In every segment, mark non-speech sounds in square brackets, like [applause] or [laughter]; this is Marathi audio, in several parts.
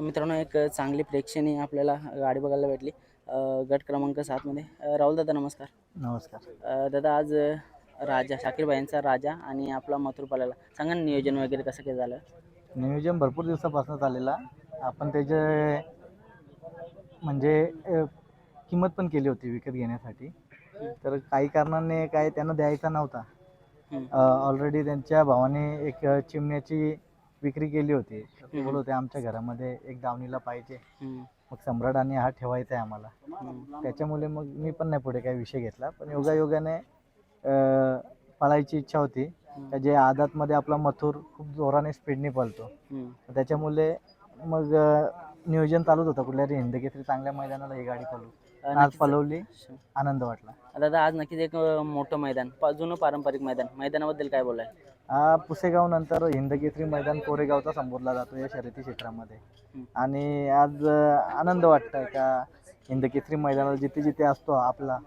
मित्रांनो एक चांगली प्रेक्षणीय आपल्याला गाडी बघायला भेटली. गट क्रमांक सातमध्ये राहुल दादा नमस्कार. नमस्कार. दादा आज राजा शाकीर भाईंचा राजा आणि आपला मथुर सांगा ना नियोजन वगैरे कसं काय झालं? नियोजन भरपूर दिवसापासून चाललेला. आपण त्याचे म्हणजे किंमत पण केली होती विकत घेण्यासाठी. तर काही कारणाने काय त्यांना द्यायचा नव्हता. ऑलरेडी त्यांच्या भावाने एक चिमण्याची विक्री केली होती. ते. बोलत होते आमच्या घरामध्ये एक दावणीला पाहिजे. मग सम्राट आणि हा ठेवायचा आहे आम्हाला. त्याच्यामुळे मग मी पण नाही पुढे काही विषय घेतला. पण योगायोगाने अ, पळायची इच्छा होती. जे आदातमध्ये आपला मथुर खूप जोराने स्पीडने पळतो. त्याच्यामुळे मग नियोजन चालूच होतं कुठल्या तरी हिंदकेसरी चांगल्या मैदानाला ही गाडी पळू आज पलवली आनंद वाटला. दादा आज नक्कीच एक मोठं मैदान प- जुनं पारंपरिक मैदान. मैदानाबद्दल काय बोलाय पुसेगाव नंतर हिंदकेसरी मैदान कोरेगावचा संबोधला जातो या शर्यती क्षेत्रामध्ये. हम्म. आणि आज अ, आनंद वाटतं का हिंदकेसरी मैदानाला जिथे जिथे असतो आपला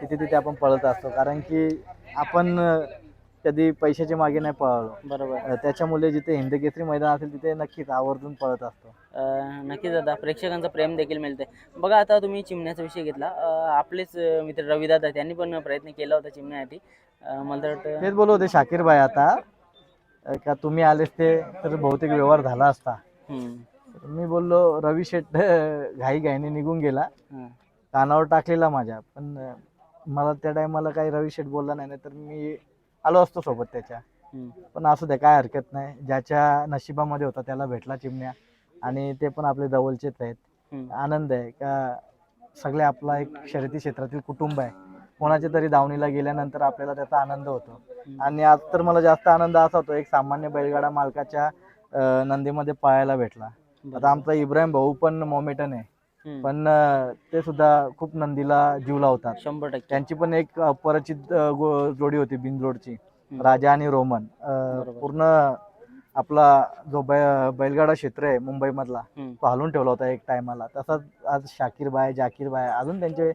तिथे तिथे आपण पळत असतो. कारण की आपण अ, कधी पैशाच्या मागे नाही पळालो. बरोबर. त्याच्यामुळे जिथे हिंदकेसरी मैदान असेल तिथे नक्कीच आवर्जून पळत असतो. अ, नक्कीच दादा प्रेक्षकांचं प्रेम देखील मिळते बघा आता तुम्ही चिमण्याचा विषय घेतला. अ, आपलेच अ, मित्र रविदादा त्यांनी पण प्रयत्न केला होता चिमण्यासाठी. अ, मला तर वाटतं तेच बोलत होते शाकीर भाई आता. अ, का तुम्ही आलेस ते तर बहुतेक व्यवहार झाला असता. हम्म, तर मी बोललो रवी शेट घाई घाईने निघून गेला. हा. कानावर टाकलेला माझ्या. पण अ, मला त्या टायमाला काही रवी शेट बोलला नाही तर मी आलो असतो सोबत त्याच्या. पण असू द्या काय हरकत नाही. ज्याच्या नशिबामध्ये होता त्याला भेटला चिमण्या. आणि ते पण आपले जवळचेच आहेत. आनंद आहे. का सगळे आपला एक शर्यती क्षेत्रातील कुटुंब आहे. कोणाच्या तरी दावणीला गेल्यानंतर आपल्याला त्याचा आनंद होतो. आणि आज तर मला जास्त आनंद असा होतो. एक सामान्य बैलगाडा मालकाच्या नंदीमध्ये पाहायला भेटला. आता आमचा इब्राहिम भाऊ पण मोमेटन आहे. पण ते सुद्धा खूप नंदीला जीव लावतात. शंभर टक्के. त्यांची पण एक अपरिचित जोडी होती बिनजोडची. राजा आणि रोमन. पूर्ण आपला जो बैलगाडा क्षेत्र आहे मुंबईमधला हम्म. तो हलवून ठेवला होता एक टायमाला. तसाच आज शाकीर बाय जाकीर बाय अजून त्यांचे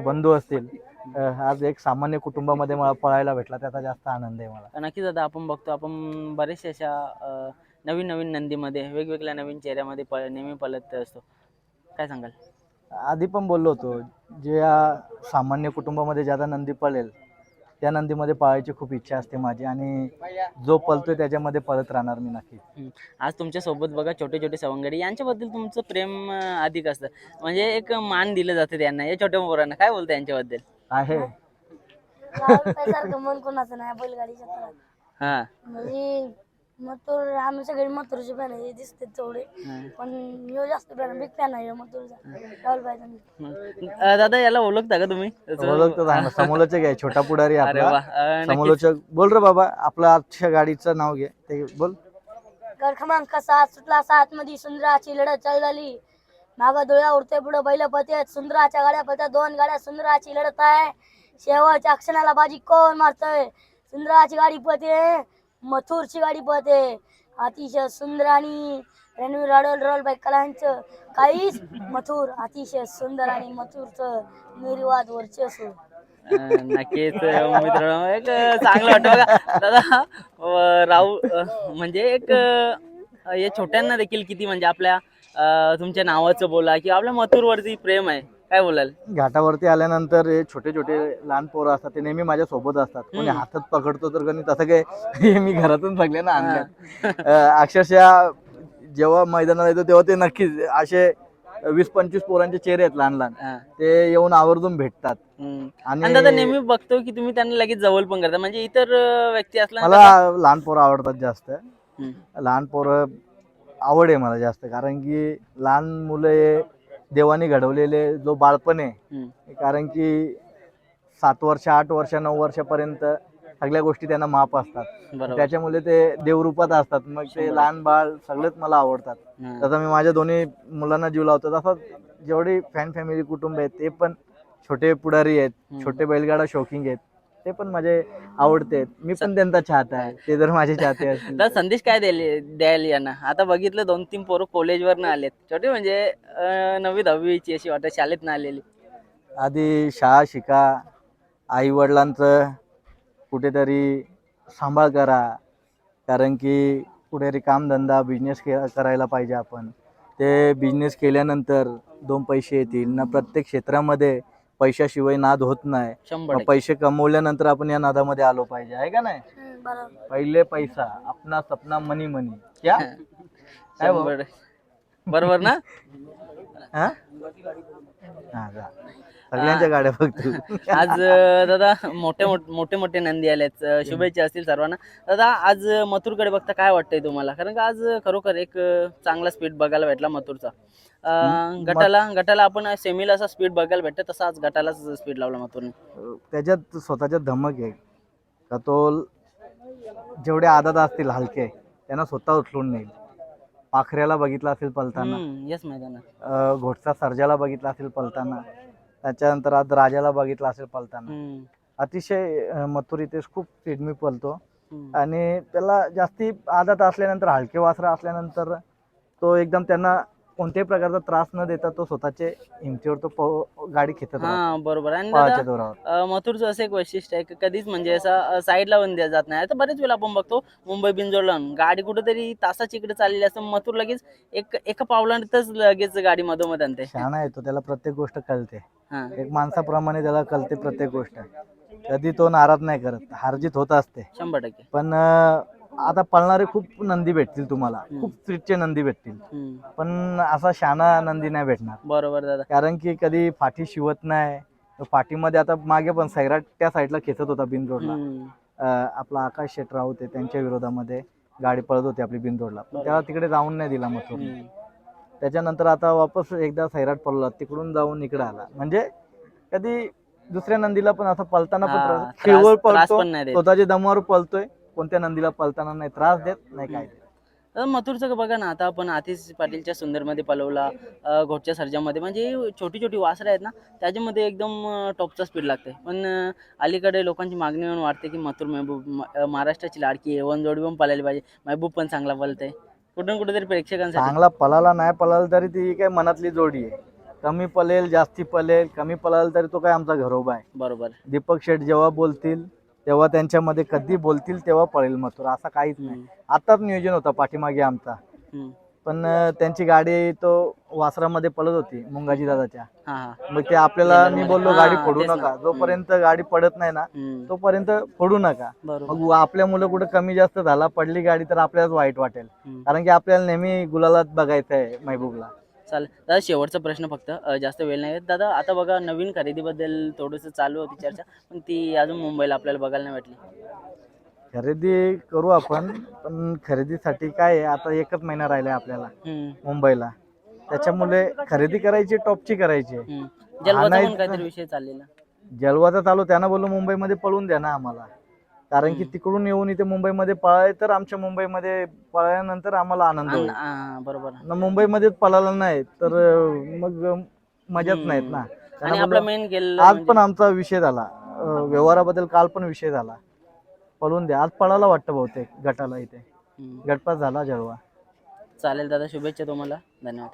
बंधू असतील. आज एक सामान्य कुटुंबामध्ये मला पळायला भेटला त्याचा जास्त आनंद आहे मला. नक्कीच दादा आपण बघतो आपण बरेचशा अशा नवीन नवीन नंदीमध्ये वेगवेगळ्या नवीन चेहऱ्यामध्ये नेहमी पळत असतो. काय सांगाल? आधी पण बोललो होतो जे या सामान्य कुटुंबामध्ये ज्यादा नंदी पळेल त्या नंदीमध्ये पळायची खूप इच्छा असते माझी आणि जो पळतोय त्याच्यामध्ये पळत राहणार मी नक्की. हम्म. आज तुमच्यासोबत बघा छोटे छोटे सवंगडी यांच्याबद्दल तुमचं प्रेम अधिक असतं. म्हणजे एक मान दिलं जातं त्यांना या छोट्या पोरांना. काय बोलतं यांच्याबद्दल? आहे. सारखं मन कोणाचं नाही बैलगाडीच्या क्षेत्रात हा. म्हणजे मथुर आम्ही सगळे मथुरचे फॅन आहे दिसते तेवढे. पण यो जास्त फॅन बिग फॅन आहे मथुरचा. राहुल भाई अं, दादा याला ओळखता का तुम्ही? ओळखतो चांगलं. [laughs] समोलचक आहे छोटा पुढारी आहे अरे वा. आपला अं, नक्कीच. समोलचक बोल रे बाबा आपलं आजच्या गाडीचं नाव घे. ते बोल. गड क्रमांक सात सुटला सात मध्ये सुंदराची लढत चालू झाली. माग डोळ्या उडते पुढे बैल पते सुंदराच्या गाड्या पत्या दोन गाड्या सुंदराची लढत आहे. शेवटच्या क्षणाला बाजी कोण मारतोय? सुंदराची गाडी पते मथुरची गाडी पते अतिशय सुंदर आणि रणवीर राडोल रोल बाई कलांचं काहीच मथुर अतिशय सुंदर आणि मथुरचं निर्वाद वर्चस्व. नक्कीच मित्रांनो एक चांगलं वाटतं बघा. दादा राहुल म्हणजे एक हे या छोट्यांना देखील किती म्हणजे आपल्या तुमच्या नावाचं बोला किंवा आपल्या मथुरवरती प्रेम आहे. काय बोलाल? घाटावरती आल्यानंतर हे छोटे छोटे लहान पोरं असतात ते नेहमी माझ्या सोबत असतात. कोणी. हातात पकडतो तर कोणी तसं काय हे मी घरातून सगळ्यांना आणलं अक्षरशः जेव्हा मैदानात येतो तेव्हा ते नक्कीच असे वीस पंचवीस पोरांचे चेहरे आहेत लहान लहान. ते येऊन आवर्जून भेटतात. आणि दादा नेहमी बघतो की तुम्ही त्यांना लगेच जवळ पण करता? म्हणजे इतर व्यक्ती असला ना मला लहान पोरं आवडतात जास्त. लहान पोरं आवड आहे मला जास्त. कारण की लहान मुलं हे देवाने घडवलेले जो बाळपण आहे. कारण की सात वर्ष आठ वर्ष नऊ वर्षापर्यंत सगळ्या गोष्टी त्यांना माप असतात. त्याच्यामुळे ते देवरूपात असतात. मग ते लहान बाळ सगळेच मला आवडतात. तसं मी माझ्या दोन्ही मुलांना जीव लावतो. तसं जेवढी फॅन फॅमिली कुटुंब आहेत ते पण छोटे पुढारी आहेत. छोटे बैलगाडा शौकिंग आहेत. ते पण माझे आवडते. मी पण त्यांचा चाहता आहे. ते जर माझे चाहते असतील तर. संदेश काय द्यायला द्यायला यांना? आता बघितलं दोन तीन पोरं कॉलेजवर न आलेत. छोटे म्हणजे अं, नववी दहावीची अशी वाटत शाळेत ना आलेली. आधी शाळा शिका आई वडिलांचं कुठेतरी सांभाळ करा. कारण की कुठेतरी कामधंदा बिझनेस करायला पाहिजे आपण. ते बिझनेस केल्यानंतर दोन पैसे येतील. ना प्रत्येक क्षेत्रामध्ये पैशाशिवाय नाद होत नाही मग. पैसे कमवल्यानंतर आपण या नादामध्ये आलो पाहिजे आहे का नाही पहिले पैसा अपना सपना मनी मनी क्या [laughs] काय भाऊ? शंभर टक्के. बरोबर ना हा? [laughs] हा, जा. सगळ्यांच्या गाड्या बघतो. [laughs] आज अं, दादा मोठे मोठे मोठे मोठे नंदी आलेत. अं, शुभेच्छा असतील सर्वांना. दादा आज मथुरकडे बघता काय वाटतंय तुम्हाला? कारण का आज खरोखर एक अं, चांगला स्पीड बघायला भेटला मथुरचा. अं, गटाला गटाला आपण सेमीला असा स्पीड बघायला भेटतं तसा आज गटालाच स्पीड लावला मथुरने. त्याच्यात स्वतःच्या धमक आहे. का तो जेवढे आदात असतील हलके त्यांना स्वतः उचलून नेईल. पाखऱ्याला बघितलं असेल पलताना. येस मैदानात. अं, घोटचा सर्जाला बघितला असेल पलताना. त्याच्यानंतर आज राजाला बघितला असेल पलताना. अतिशय अं, मथुर इथे खूप फिडमी पलतो. आणि त्याला जास्ती आदत असल्यानंतर हलके वासरं असल्यानंतर तो एकदम त्यांना कोणत्याही प्रकारचा त्रास न देता तो स्वतःचे हिमतीवर तो प- गाडी खेचत राहतो. हा बरोबर. आणि पळाच्या दादा जोरावर. अं, मथुरचं असं एक वैशिष्ट्य आहे की कधीच म्हणजे असं साईडला दिला जात नाही. आता बरेच वेळा आपण बघतो मुंबई बिंजोडला गाडी कुठेतरी तासाची इकडे चाललेली असं मथुर लगेच एक एका पावलांतच लगेच गाडी मधोमध आणते. शहाणा येतो त्याला प्रत्येक गोष्ट कळते. हा. एक माणसाप्रमाणे त्याला कळते प्रत्येक गोष्ट. कधी तो नाराज नाही करत हारजीत होत असते. शंभर टक्के. पण अं, आता पळणारे खूप नंदी भेटतील तुम्हाला. खूप स्ट्रीटचे नंदी भेटतील. पण असा शहाणा नंदी नाही भेटणार. बरोबर दादा. कारण की कधी फाटी शिवत नाही. फाटीमध्ये आता मागे पण सैराट त्या साईडला खेचत होता बिन रोडला हम्म, अं, आपला आकाश शेट आहे त्यांच्या विरोधामध्ये गाडी पळत होती आपली बिन रोडला पण त्याला तिकडे जाऊन नाही दिला हम्म. त्याच्यानंतर आता वापस एकदा सैराट पळला तिकडून जाऊन इकडे आला. म्हणजे कधी दुसऱ्या नंदीला पण असं पळताना पण खेळवर त्रास पळतो. स्वतःच्या दमावर पळतोय. कोणत्या नंदीला पळताना नाही त्रास देत नाही काय देत. मथुरचं बघा ना आता आपण आतिश पाटीलच्या सुंदरमध्ये पलवला घोटच्या सर्जामध्ये म्हणजे छोटी छोटी वासरं आहेत ना त्याच्यामध्ये एकदम टॉपचा स्पीड लागते पण अलीकडे लोकांची मागणी येऊन वाटते की मथुर महबूब महाराष्ट्राची लाडकी आहे वन जोडी पण पळायला पाहिजे. महबूब पण चांगला पळते कुठून कुठेतरी प्रेक्षकांसाठी. चांगला पळाला नाही पळाला तरी ती काय मनातली जोडी आहे. कमी पळेल जास्ती पळेल कमी पळाल तरी तो काय आमचा घरोबा आहे. बरोबर. दीपक शेठ जेव्हा बोलतील तेव्हा त्यांच्यामध्ये कधी बोलतील तेव्हा पळेल मथुर असा काहीच नाही. आताच नियोजन होता पाठीमागे आमचा. पण त्यांची गाडी तो वासरामध्ये पळत होती मुंगाजी दादाच्या. मग ते आपल्याला मी बोललो गाडी फोडू. नका. जोपर्यंत गाडी पडत नाही ना तोपर्यंत फोडू नका. मग आपल्या मुलं कुठं कमी जास्त झाला पडली गाडी तर आपल्यालाच वाईट वाटेल. कारण की आपल्याला नेहमी गुलालात बघायचं आहे महबूबला. चालेल दादा शेवटचा प्रश्न फक्त अं, जास्त वेळ नाही. दादा आता बघा नवीन खरेदीबद्दल थोडंसं चालू होती चर्चा पण ती अजून मुंबईला आपल्याला बघायला नाही भेटली खरेदी करू आपण पण खरेदीसाठी काय आहे आता एकच महिना राहिलाय आपल्याला हम्म, मुंबईला त्याच्यामुळे खरेदी करायची टॉपची करायची आहे. हम्म. जलवाचा पण आणायचं- काहीतरी विषय चाललेला जलवाचा चालू त्यांना बोललो मुंबईमध्ये पळून द्या ना आम्हाला कारण की तिकडून येऊन इथे मुंबईमध्ये पळाय तर आमच्या मुंबईमध्ये पळाल्यानंतर आम्हाला आनंद होईल. बरोबर. न मुंबईमध्येच पळाला नाही तर मग मजाच नाहीत ना. आणि आपला मेन आज पण आमचा विषय झाला. अं, व्यवहाराबद्दल काल पण विषय झाला. पळून द्या. आज पळाला वाटतं बहुतेक गटाला इथे. गटपास झाला जळवा. चालेल दादा शुभेच्छा तुम्हाला. धन्यवाद.